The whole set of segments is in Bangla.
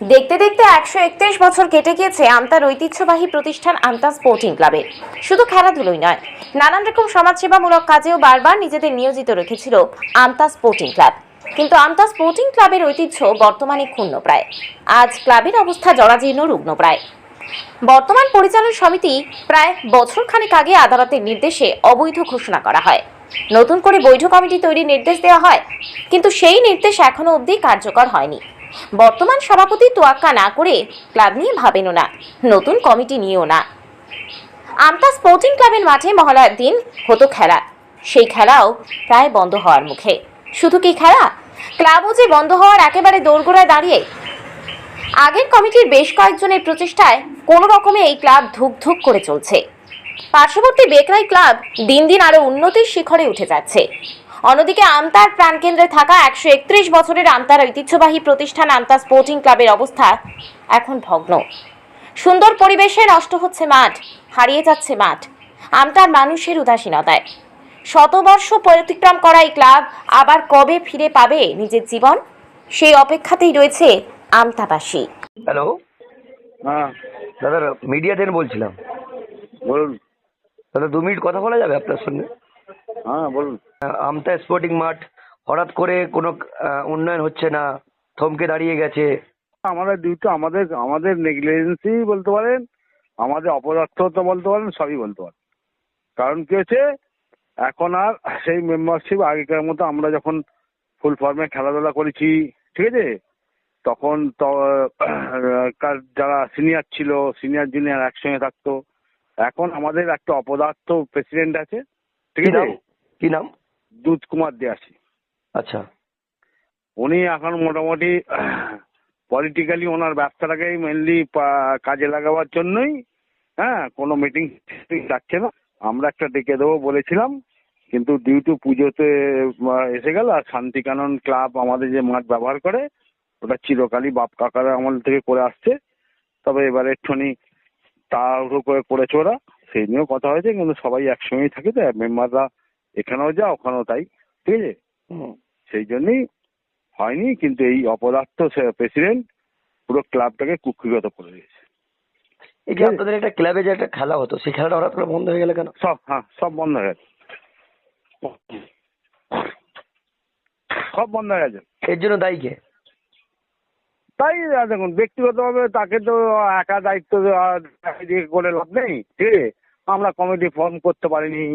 দেখতে দেখতে একশো একত্রিশ বছর কেটে গিয়েছে আমতার ঐতিহ্যবাহী প্রতিষ্ঠান আমতা স্পোর্টিং ক্লাবে। শুধু খেলাধুলোই নয়, নানান রকম সমাজসেবামূলক কাজেও বারবার নিজেদের নিয়োজিত রেখেছিল আমতা স্পোর্টিং ক্লাব। কিন্তু আমতা স্পোর্টিং ক্লাবের ঐতিহ্য বর্তমানে ক্ষুণ্ণ প্রায় আজ ক্লাবের অবস্থা জরাজীর্ণ রুগ্ন প্রায় বর্তমান পরিচালন সমিতি প্রায় বছর খানেক আগে আদালতের নির্দেশে অবৈধ ঘোষণা করা হয়। নতুন করে বৈধ কমিটি তৈরির নির্দেশ দেওয়া হয়, কিন্তু সেই নির্দেশ এখনও অবধি কার্যকর হয়নি। বর্তমান সভাপতি তোয়াক্কা না করে ক্লাব নিয়ে ভাবেনও না, নতুন কমিটি নিয়েও না। আমতা স্পোর্টিং ক্লাবের মাঠে মহালয়ার দিন হতো খেলা, সেই খেলাও প্রায় বন্ধ হওয়ার মুখে। শুধু কি খেলা? ক্লাবও যে বন্ধ হওয়ার একেবারে দোরগোড়ায় দাঁড়িয়ে। আগের কমিটির বেশ কয়েকজনের প্রচেষ্টায় কোনো রকমে এই ক্লাব ধুক ধুক করে চলছে। পার্শ্ববর্তী বেকরাই ক্লাব দিন দিন আরও উন্নতির শিখরে উঠে যাচ্ছে। অন্যদিকে আমতার প্রাণকেন্দ্রে থাকা একশো একত্রিশ বছরের আমতার ঐতিহ্যবাহী প্রতিষ্ঠান আমতা স্পোর্টিং ক্লাবের অবস্থা এখন ভগ্ন। সুন্দর পরিবেশে নষ্ট হচ্ছে মাঠ হারিয়ে যাচ্ছে মাঠ আমতার মানুষের উদাসীনতায়। শতবর্ষ অতিক্রম করা এই ক্লাব আবার কবে ফিরে পাবে নিজের জীবন? সেই অপেক্ষাতেই রয়েছে আমতাবাসী হ্যালো হ্যাঁ। দাদা মিডিয়া দেন বলছিলাম। বলুন। দাদা দু মিনিট কথা বলা যাবে আপনার সঙ্গে? হ্যাঁ বলুন। আমতা স্পোর্টিং মাঠ হঠাৎ করে কোনো উন্নয়ন হচ্ছে না থমকে দাঁড়িয়ে গেছে। আমাদের ডিউটি আমাদের আমাদের নেগলিজেন্সি বলতে পারেন আমাদের অপদার্থতা বলতে পারেন সবই বলতে পারেন। কারণ কি হচ্ছে এখন আর সেই মেম্বারশিপ আগেকার মতো আমরা যখন ফুল ফর্মে খেলাধুলা করেছি ঠিক আছে? তখন তো যারা সিনিয়র ছিল সিনিয়র জুনিয়র একসঙ্গে থাকতো। এখন আমাদের একটা অপদার্থ প্রেসিডেন্ট আছে ঠিক আছে? কি নাম? দুধ কুমার দেয়াসী আচ্ছা। উনি এখন মোটামুটি পলিটিক্যালি ওনার ব্যবসাটাকেই মেনলি কাজে লাগাবার জন্যই হ্যাঁ কোনো মিটিং যাচ্ছে না। আমরা একটা ডেকে দেবো বলেছিলাম কিন্তু ডিউ টু পুজোতে এসে গেল আর শান্তিকানন ক্লাব আমাদের যে মাঠ ব্যবহার করে ওটা চিরকালই বাপ কাকার আমল থেকে করে আসছে। তবে এবারে একটুখানি তাড়াহুড়ো করে করেছে ওরা সেই নিয়েও কথা হয়েছে কিন্তু সবাই একসঙ্গেই থাকে তো মেম্বাররা এখানেও যা ওখানেও তাই। ঠিক আছে। সেই জন্যই হয়নি কিন্তু এই অপদার্থ প্রেসিডেন্ট পুরো ক্লাবটাকে কুক্ষিগত করে দিয়েছে। এই যে আপনাদের একটা ক্লাবে যে একটা খেলা হতো সেই খেলাটা হঠাৎ করে বন্ধ হয়ে গেল কেন? সব হ্যাঁ সব বন্ধ হয়ে গেছে। সব বন্ধ হয়ে গেছে। এর জন্য দায়ী কে? তাই দেখুন ব্যক্তিগতভাবে তাকে তো একা দায়িত্ব দিয়ে করে লাভ নেই। ঠিক আছে? আমরা কমিটি ফর্ম করতে পারিনি।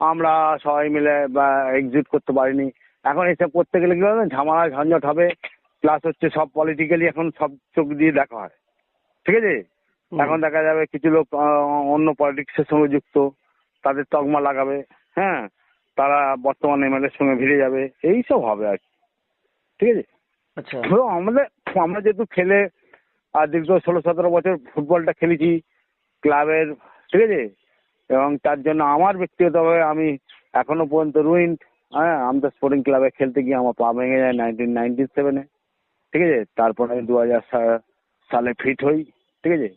আমরা সবাই মিলে বা এক্সিট করতে পারিনি। এখন এসব করতে গেলে কি হবে ঝামেলা ঝঞ্ঝট হবে। প্লাস হচ্ছে সব পলিটিক্যালি এখন সব চোখ দিয়ে দেখা হয়। ঠিক আছে? এখন দেখা যাবে কিছু লোক অন্য পলিটিক্সের সঙ্গে যুক্ত। তাদের তকমা লাগাবে। হ্যাঁ? তারা বর্তমান এমএলএর সঙ্গে ভিড়ে যাবে। এই সব হবে আর কি। ঠিক আছে? আচ্ছা। আমাদের আমরা যেহেতু খেলে আর দীর্ঘ ষোলো সতেরো বছর ফুটবলটা খেলেছি ক্লাবের ঠিক আছে? এবং তার জন্য আমার ব্যক্তিগতভাবে আমি এখনও পর্যন্ত রুইন্ড হ্যাঁ আমাদের স্পোর্টিং ক্লাবে খেলতে গিয়ে আমার পা ভেঙে যায় নাইনটিন নাইনটি সেভেনে ঠিক আছে? তারপরে দু হাজার সালে ফিট হই ঠিক আছে?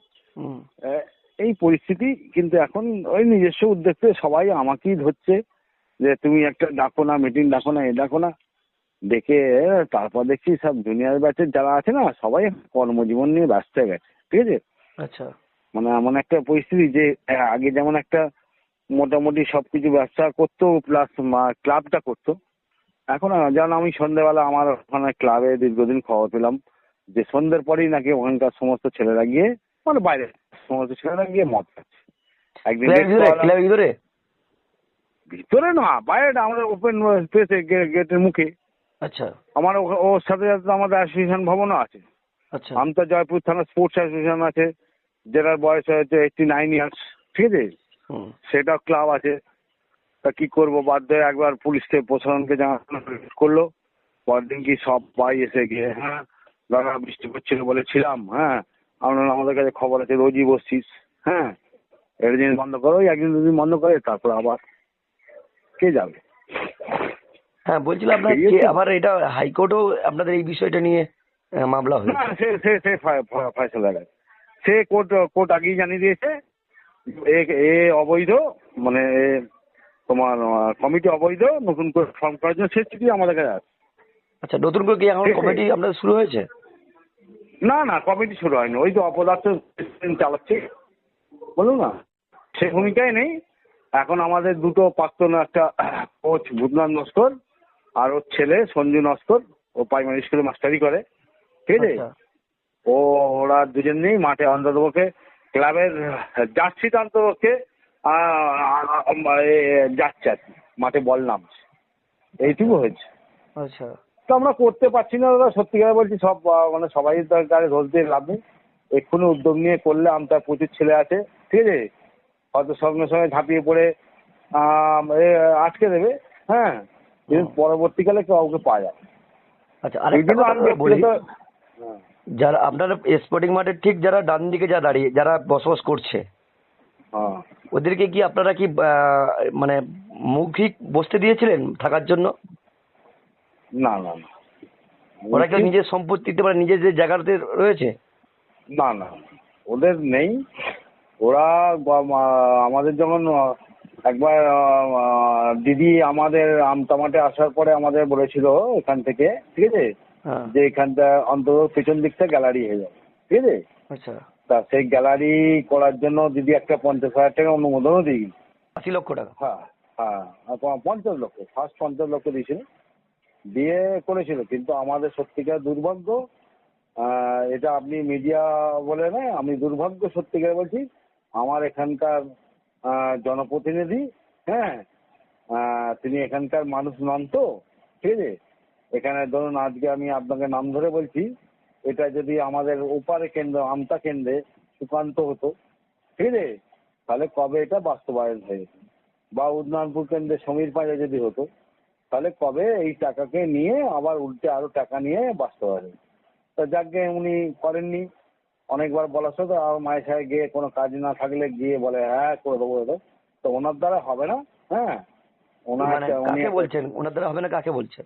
এই পরিস্থিতি কিন্তু এখন ওই নিজস্ব উদ্যোগ থেকে সবাই আমাকেই ধরছে যে তুমি একটা ডাকো না মিটিং ডাকো না এ ডাকো না। দেখে তারপর দেখছি সব জুনিয়র ব্যাচের যারা আছে না সবাই কর্মজীবন নিয়ে ব্যস্ত হয়ে গেছে ঠিক আছে? আচ্ছা। মানে এমন একটা পরিস্থিতি যে আগে যেমন একটা মোটামুটি সবকিছু ব্যবসা করতো প্লাস ক্লাবটা করতো। এখন যেমন আমি সন্ধ্যেবেলা আমার ওখানে ক্লাবে দীর্ঘদিন খবর পেলাম যে সন্ধ্যের পরেই নাকি ওখানকার সমস্ত ছেলেরা গিয়ে মানে বাইরে সমস্ত ছেলেরা গিয়ে মদ খাচ্ছে। একদিন ভিতরে? ভিতরে? না বাইরে আমাদের ওপেন স্পেসে গেটের মুখে। আচ্ছা। আমার ওর সাথে সাথে আমাদের অ্যাসোসিয়েশন ভবনও আছে। আচ্ছা। আমতা জয়পুর থানা স্পোর্টস অ্যাসোসিয়েশন আছে। যেটার বয়স হয়েছে এইটটি নাইন ইয়ার্স ঠিক আছে? সেটা ক্লাব আছে। তা কি করব? বাধ্য হয়ে একবার পুলিশকে প্রশাসনকে জানানো করল। পরের দিন কি সব পাই এসে গিয়ে হ্যাঁ দাদা বৃষ্টি পড়ছিল বলেছিলাম হ্যাঁ আমরা আমাদের কাছে খবর আছে রোজই বসছিস হ্যাঁ একদিন বন্ধ করো একদিন দুদিন বন্ধ করে তারপর আবার কে যাবে? হ্যাঁ বলছিলাম আপনার ঠিক আবার এটা হাইকোর্টও আপনাদের এই বিষয়টা নিয়ে মামলা হয়েছে। সে সে সে ফয়সালা গেছে। সে কোর্ট কোর্ট আগেই জানিয়ে দিয়েছে এ এ অবৈধ মানে এ তোমার কমিটি অবৈধ নতুন করে ফর্ম করার জন্য সে চিঠি আমাদের কাছে আছে আচ্ছা নতুন করে কি এখন কমিটি আপনাদের শুরু হয়েছে? না না কমিটি শুরু হয়নি। ওই তো অপদার্থ চালাচ্ছে। বলুন না সে ভূমিকায় নেই। এখন আমাদের দুটো প্রাক্তন একটা কোচ বুধনাথ নস্কর আর ওর ছেলে সঞ্জু নস্কর ও প্রাইমারি স্কুলে মাস্টারি করে। ঠিক আছে? আচ্ছা। ও ওরা দুজন নেই মাঠে অন্ততপক্ষে ক্লাবের জার্সিটা অন্ততপক্ষে যাচ্ছে আর কি। মাঠে বল নামছে। এইটুকু হয়েছে। আচ্ছা। তো আমরা করতে পারছি না দাদা সত্যিকার বলছি সব মানে সবাই দরকারে দোষ দিয়ে লাভ নেই। এক্ষুনি উদ্যোগ নিয়ে করলে আমতার প্রচুর ছেলে আছে ঠিক আছে? হয়তো সঙ্গে সঙ্গে ঝাঁপিয়ে পড়ে আটকে দেবে হ্যাঁ? কিন্তু পরবর্তীকালে কাউকে পাওয়া যায় আচ্ছা আমি বলি হ্যাঁ। যারা আপনার স্পোর্টিং মাঠের ঠিক যারা ডান দিকে যারা দাঁড়িয়ে যারা বসবাস করছে হ্যাঁ। ওদেরকে কি আপনারা কি মানে মৌখিক বসতে দিয়েছিলেন থাকার জন্য? না না না। ওরা কি নিজের সম্পত্তিতে মানে নিজের যে জায়গাতে রয়েছে? না না ওদের নেই। ওরা আমাদের যখন আহ, একবার দিদি আমাদের আমতামাটে আসার পরে আমাদের বলেছিল এখান থেকে ঠিক আছে? যে এখানটা অন্তত পেছন দিকটা গ্যালারি হয়ে যাবে। ঠিক আছে আচ্ছা। তা সেই গ্যালারি করার জন্য দিদি একটা পঞ্চাশ হাজার টাকা অনুমোদনও দিই। আশি লক্ষ টাকা। হ্যাঁ হ্যাঁ। পঞ্চাশ লক্ষ ফার্স্ট পঞ্চাশ লক্ষ দিয়েছিল। দিয়ে করেছিল। কিন্তু আমাদের সত্যিকার দুর্ভাগ্য এটা আপনি মিডিয়া বলে না আমি দুর্ভাগ্য সত্যিকার বলছি আমার এখানকার আহ, জনপ্রতিনিধি হ্যাঁ আহ, তিনি এখানকার মানুষ নন তো ঠিক আছে? এখানে ধরুন আজকে আমি আপনাকে নাম ধরে বলছি এটা যদি আমাদের ওপারে কেন্দ্র আমতা কেন্দ্রে সুকান্ত হতো ঠিক আছে? তাহলে কবে এটা বাস্তবায়ন হয়ে যেত? বা উদনানপুর কেন্দ্রে সমীর পাঁজা যদি হতো তাহলে কবে এই টাকাকে নিয়ে আবার উল্টে আরও টাকা নিয়ে বাস্তবায়ন। তা যাকে উনি করেননি অনেকবার বলা সত্ত্বেও আর মায়ের সাথে গিয়ে কোনো কাজ না থাকলে গিয়ে বলে হ্যাঁ করে দেবো করে দেবো। তো ওনার দ্বারা হবে না? হ্যাঁ। ওনার মানে উনি কাকে বলছেন? ওনার দ্বারা হবে না কাকে বলছেন?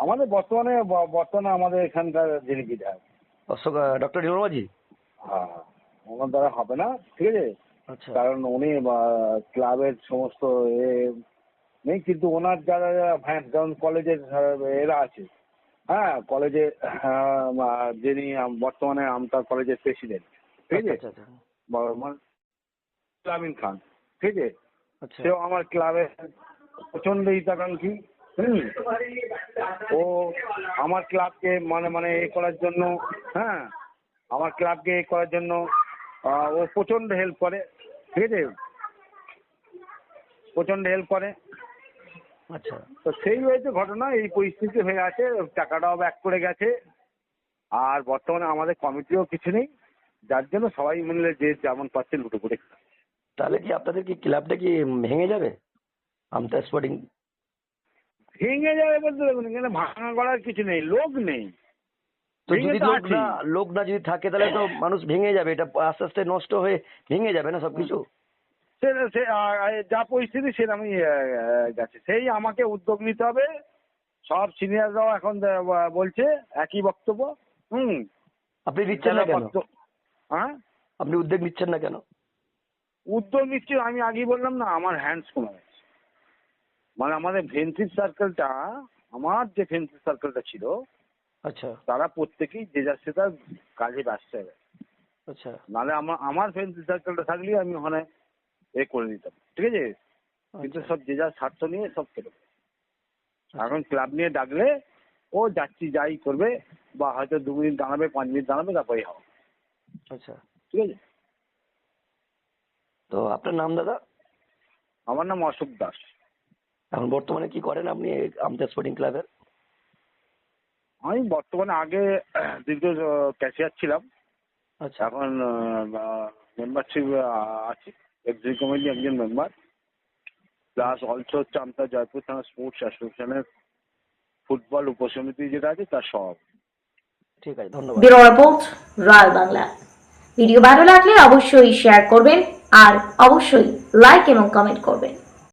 আমাদের বর্তমানে বর্তমানে আমাদের এখানকার যিনি বিধায়ক। অশোক ডক্টর নির্মলজি হ্যাঁ ওনার দ্বারা হবে না ঠিক আছে? আচ্ছা। কারণ উনি ক্লাবের সমস্ত এ নেই কিন্তু ওনার যারা যারা ভ্যান যেমন কলেজের এরা আছে। হ্যাঁ কলেজে যিনি বর্তমানে আমতার কলেজের প্রেসিডেন্ট ঠিক আছে? আচ্ছা আচ্ছা আমিন খান ঠিক আছে? আচ্ছা। সেও আমার ক্লাবের প্রচণ্ড হিতাকাঙ্ক্ষী হুম। ও আমার ক্লাবকে মানে মানে এ করার জন্য হ্যাঁ আমার ক্লাবকে এ করার জন্য ও প্রচণ্ড হেল্প করে ঠিক আছে? প্রচণ্ড হেল্প করে। আচ্ছা। তো সেই হয়েছে ঘটনা এই পরিস্থিতি হয়ে আছে টাকাটাও ব্যাক করে গেছে। আর বর্তমানে আমাদের কমিটিও কিছু নেই যার জন্য সবাই মিলে যে যেমন পাচ্ছে লুটে খাচ্ছে। তাহলে কি আপনাদের কি ক্লাবটা কি ভেঙে যাবে? আমতা স্পোর্টিং ভেঙে যাবে বলতে দেখুন এখানে ভাঙা করার কিছু নেই লোক নেই। তো যদি লোক না লোক না যদি থাকে তাহলে তো মানুষ ভেঙে যাবে এটা আস্তে আস্তে নষ্ট হয়ে ভেঙে যাবে না সবকিছু? সে যা পরিস্থিতি সেরকমই গেছে সেই আমাকে উদ্যোগ নিতে হবে। সব সিনিয়ররাও এখন বলছে একই বক্তব্য। হুম। আপনি নিচ্ছেন না কেন? হ্যাঁ? আপনি উদ্যোগ নিচ্ছেন না কেন? উদ্যোগ নিচ্ছি আমি আগেই বললাম না আমার হ্যান্ডস কমে গেছে মানে আমাদের ভেন্সির সার্কেলটা আমার যে ভেন্সির সার্কেলটা ছিল আচ্ছা। তারা প্রত্যেকেই যে যার সে তার কাজে ব্যস্ত হবে আচ্ছা। নাহলে আমার আমার ফ্রেন্ড সার্কেলটা থাকলেই আমি ওখানে এ করে দিতাম ঠিক আছে? কিন্তু আচ্ছা। সব যে যার স্বার্থ নিয়ে সব কেটে। আচ্ছা। এখন ক্লাব নিয়ে ডাকলে ও যাচ্ছি যাই করবে বা হয়তো দু মিনিট দাঁড়াবে পাঁচ মিনিট দাঁড়াবে তারপরেই হবে। আচ্ছা। ঠিক আছে? তো আপনার নাম দাদা? আমার নাম অশোক দাস। এখন বর্তমানে কি করেন আপনি আমতা স্পোর্টিং ক্লাবের আমি বর্তমানে আগে দীর্ঘ ক্যাশিয়ার ছিলাম। আচ্ছা। এখন মেম্বারশিপ আছি। এক্সিকিউটিভ কমিটি একজন মেম্বার প্লাস অলসো হচ্ছে আমতা জয়পুর থানা স্পোর্টস অ্যাসোসিয়েশনের ফুটবল উপসমিতি যেটা আছে তার সব ঠিক আছে ধন্যবাদ। Bureau report royal Bangla. Video ভালো লাগলে অবশ্যই শেয়ার করবেন আর অবশ্যই লাইক এবং কমেন্ট করবেন।